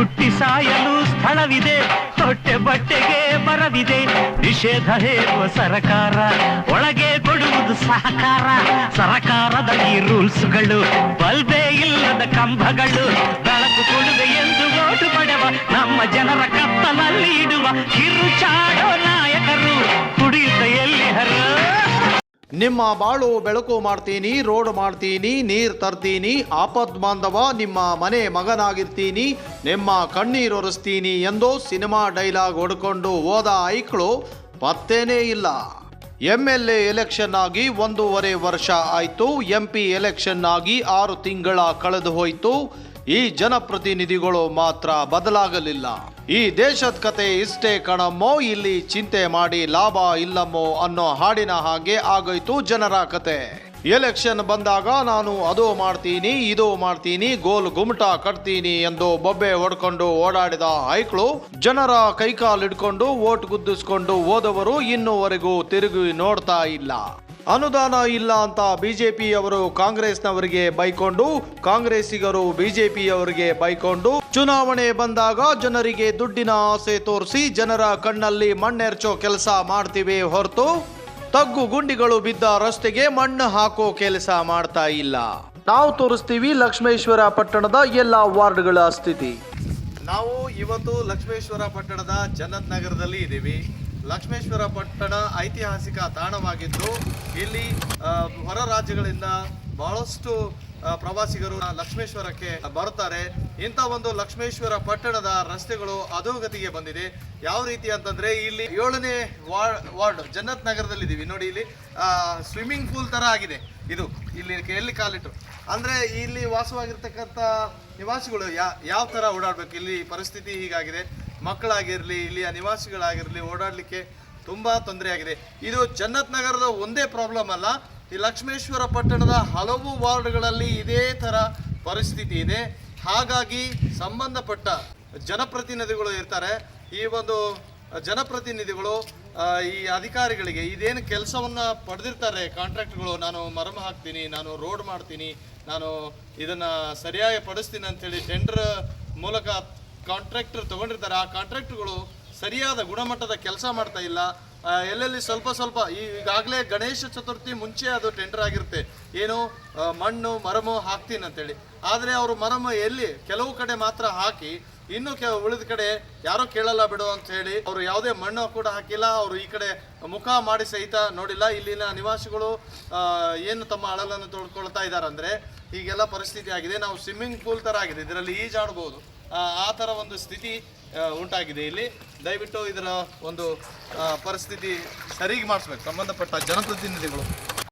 ಹುಟ್ಟಿ ಸಾಯಲು ಸ್ಥಳವಿದೆ. ತೊಟ್ಟೆ ಬಟ್ಟೆಗೆ ಬರವಿದೆ. ನಿಷೇಧ ಹೇರುವ ಸರಕಾರ, ಒಳಗೆ ಕೊಡುವುದು ಸಹಕಾರ. ಸರಕಾರದ ಈ ರೂಲ್ಸ್ಗಳು ಬಲ್ಬೇ ಇಲ್ಲದ ಕಂಬಗಳು. ಬೆಳಕು ಕೊಡುವೆ ಎಂದು ಓಟು ಪಡೆವ ನಮ್ಮ ಜನರ ಕತ್ತಲಲ್ಲಿ ಇಡುವ ಕಿರುಚಾಡೋ ನಿಮ್ಮ ಬಾಳು ಬೆಳಕು ಮಾಡ್ತೀನಿ, ರೋಡ್ ಮಾಡ್ತೀನಿ, ನೀರು ತರ್ತೀನಿ ಆಪದ್ ಬಾಂಧವ, ನಿಮ್ಮ ಮನೆ ಮಗನಾಗಿರ್ತೀನಿ, ನಿಮ್ಮ ಕಣ್ಣೀರು ಒರೆಸ್ತೀನಿ ಎಂದು ಸಿನಿಮಾ ಡೈಲಾಗ್ ಹೊಡ್ಕೊಂಡು ಹೋದ ಐಕ್ಳು ಪತ್ತೇನೇ ಇಲ್ಲ. ಎಂ ಎಲ್ ಎ ಎಲೆಕ್ಷನ್ ಆಗಿ ಒಂದೂವರೆ ವರ್ಷ ಆಯಿತು. ಎಂ ಪಿ ಎಲೆಕ್ಷನ್ ಆಗಿ ಆರು ತಿಂಗಳ ಕಳೆದು ಹೋಯಿತು. ಈ ಜನಪ್ರತಿನಿಧಿಗಳು ಮಾತ್ರ ಬದಲಾಗಲಿಲ್ಲ. ಈ ದೇಶದ ಕತೆ ಇಷ್ಟೇ ಕಣಮ್ಮೋ ಇಲ್ಲಿ ಚಿಂತೆ ಮಾಡಿ ಲಾಭ ಇಲ್ಲಮ್ಮೋ ಅನ್ನೋ ಹಾಡಿನ ಹಾಗೆ ಆಗೋಯ್ತು ಜನರ ಕತೆ. ಎಲೆಕ್ಷನ್ ಬಂದಾಗ ನಾನು ಅದು ಮಾಡ್ತೀನಿ, ಇದು ಮಾಡ್ತೀನಿ, ಗೋಲ್ ಗುಮಟ ಕಟ್ತೀನಿ ಎಂದು ಬೊಬ್ಬೆ ಹೊಡ್ಕೊಂಡು ಓಡಾಡಿದ ಹೈಕ್ಳು ಜನರ ಕೈಕಾಲು ಹಿಡ್ಕೊಂಡು ಓಟ್ ಗುದ್ದಿಸ್ಕೊಂಡು ಹೋದವರು ಇನ್ನೂವರೆಗೂ ತಿರುಗಿ ನೋಡ್ತಾ ಇಲ್ಲ. ಅನುದಾನ ಇಲ್ಲ ಅಂತ ಬಿಜೆಪಿಯವರು ಕಾಂಗ್ರೆಸ್ನವರಿಗೆ ಬೈಕೊಂಡು ಕಾಂಗ್ರೆಸ್ಸಿಗರು ಬಿಜೆಪಿಯವರಿಗೆ ಬೈಕೊಂಡು ಚುನಾವಣೆ ಬಂದಾಗ ಜನರಿಗೆ ದುಡ್ಡಿನ ಆಸೆ ತೋರಿಸಿ ಜನರ ಕಣ್ಣಲ್ಲಿ ಮಣ್ಣೆರ್ಚೋ ಕೆಲಸ ಮಾಡ್ತೀವಿ ಹೊರತು ತಗ್ಗು ಗುಂಡಿಗಳು ಬಿದ್ದ ರಸ್ತೆಗೆ ಮಣ್ಣು ಹಾಕೋ ಕೆಲಸ ಮಾಡ್ತಾ ಇಲ್ಲ. ನಾವು ತೋರಿಸ್ತೀವಿ ಲಕ್ಷ್ಮೇಶ್ವರ ಪಟ್ಟಣದ ಎಲ್ಲ ವಾರ್ಡ್ಗಳ ಸ್ಥಿತಿ. ನಾವು ಇವತ್ತು ಲಕ್ಷ್ಮೇಶ್ವರ ಪಟ್ಟಣದ ಜನತ್ ನಗರದಲ್ಲಿ ಇದ್ದೀವಿ. ಲಕ್ಷ್ಮೇಶ್ವರ ಪಟ್ಟಣ ಐತಿಹಾಸಿಕ ತಾಣವಾಗಿದ್ದು, ಇಲ್ಲಿ ಹೊರ ರಾಜ್ಯಗಳಿಂದ ಬಹಳಷ್ಟು ಪ್ರವಾಸಿಗರು ಲಕ್ಷ್ಮೇಶ್ವರಕ್ಕೆ ಬರುತ್ತಾರೆ. ಇಂಥ ಒಂದು ಲಕ್ಷ್ಮೇಶ್ವರ ಪಟ್ಟಣದ ರಸ್ತೆಗಳು ಅಧೋಗತಿಗೆ ಬಂದಿದೆ. ಯಾವ ರೀತಿ ಅಂತಂದ್ರೆ, ಇಲ್ಲಿ ಏಳನೇ ವಾರ್ಡ್ ವಾರ್ಡ್ ಜನ್ನತ್ ನಗರದಲ್ಲಿ ಇದೀವಿ ನೋಡಿ ಇಲ್ಲಿ ಸ್ವಿಮ್ಮಿಂಗ್ ಪೂಲ್ ತರ ಆಗಿದೆ. ಇದು, ಇಲ್ಲಿ ಎಲ್ಲಿ ಕಾಲಿಟ್ರು. ಅಂದ್ರೆ, ಇಲ್ಲಿ ವಾಸವಾಗಿರ್ತಕ್ಕಂಥ ನಿವಾಸಿಗಳು ಯಾವ ತರ ಓಡಾಡ್ಬೇಕು? ಇಲ್ಲಿ ಪರಿಸ್ಥಿತಿ ಹೀಗಾಗಿದೆ. ಮಕ್ಕಳಾಗಿರ್ಲಿ, ಇಲ್ಲಿಯ ನಿವಾಸಿಗಳಾಗಿರಲಿ ಓಡಾಡಲಿಕ್ಕೆ ತುಂಬ ತೊಂದರೆಯಾಗಿದೆ. ಇದು ಜನ್ನತ್ ನಗರದ ಒಂದೇ ಪ್ರಾಬ್ಲಮ್ ಅಲ್ಲ, ಈ ಲಕ್ಷ್ಮೇಶ್ವರ ಪಟ್ಟಣದ ಹಲವು ವಾರ್ಡ್ಗಳಲ್ಲಿ ಇದೇ ಥರ ಪರಿಸ್ಥಿತಿ ಇದೆ. ಹಾಗಾಗಿ ಸಂಬಂಧಪಟ್ಟ ಜನಪ್ರತಿನಿಧಿಗಳು ಇರ್ತಾರೆ. ಈ ಒಂದು ಜನಪ್ರತಿನಿಧಿಗಳು ಈ ಅಧಿಕಾರಿಗಳಿಗೆ ಇದೇನು ಕೆಲಸವನ್ನು ಪಡೆದಿರ್ತಾರೆ ಕಾಂಟ್ರಾಕ್ಟ್ಗಳು, ನಾನು ಮರಮ ಹಾಕ್ತೀನಿ, ನಾನು ರೋಡ್ ಮಾಡ್ತೀನಿ, ನಾನು ಇದನ್ನು ಸರಿಯಾಗಿ ಪಡಿಸ್ತೀನಿ ಅಂಥೇಳಿ ಟೆಂಡರ್ ಮೂಲಕ ಕಾಂಟ್ರಾಕ್ಟರ್ ತಗೊಂಡಿರ್ತಾರೆ, ಆ ಕಾಂಟ್ರಾಕ್ಟ್ಗಳು ಸರಿಯಾದ ಗುಣಮಟ್ಟದ ಕೆಲಸ ಮಾಡ್ತಾ ಇಲ್ಲ. ಎಲ್ಲೆಲ್ಲಿ ಸ್ವಲ್ಪ ಸ್ವಲ್ಪ ಈಗಾಗಲೇ ಗಣೇಶ ಚತುರ್ಥಿ ಮುಂಚೆ ಅದು ಟೆಂಡರ್ ಆಗಿರುತ್ತೆ. ಏನು? ಮಣ್ಣು, ಮರಮು ಹಾಕ್ತೀನಿ ಅಂತೇಳಿ. ಆದರೆ ಅವರು ಮರಮು ಎಲ್ಲಿ? ಕೆಲವು ಕಡೆ ಮಾತ್ರ ಹಾಕಿ, ಇನ್ನು ಕೆ ಉಳಿದ ಕಡೆ ಯಾರೋ ಕೇಳಲ್ಲ ಬಿಡು ಅಂತ ಹೇಳಿ ಅವರು ಯಾವುದೇ ಮಣ್ಣು ಕೂಡ ಹಾಕಿಲ್ಲ, ಅವರು ಈ ಕಡೆ ಮುಖ ಮಾಡಿ ಸಹಿತ ನೋಡಿಲ್ಲ. ಇಲ್ಲಿನ ನಿವಾಸಿಗಳು ಏನು ತಮ್ಮ ಅಳಲನ್ನು ತೊಡ್ಕೊಳ್ತಾ ಇದ್ದಾರೆ ಅಂದರೆ ಹೀಗೆಲ್ಲ ಪರಿಸ್ಥಿತಿ ಆಗಿದೆ. ನಾವು ಸ್ವಿಮ್ಮಿಂಗ್ ಪೂಲ್ ಥರ ಆಗಿದೆ. ಇದರಲ್ಲಿ ಈಜಾಡ್ಬೋದು. ಆ ಥರ ಒಂದು ಸ್ಥಿತಿ ಉಂಟಾಗಿದೆ. ಇಲ್ಲಿ ದಯವಿಟ್ಟು ಇದರ ಒಂದು ಪರಿಸ್ಥಿತಿ ಸರಿಗೆ ಮಾಡಿಸ್ಬೇಕು. ಸಂಬಂಧಪಟ್ಟ ಜನಪ್ರತಿನಿಧಿಗಳು.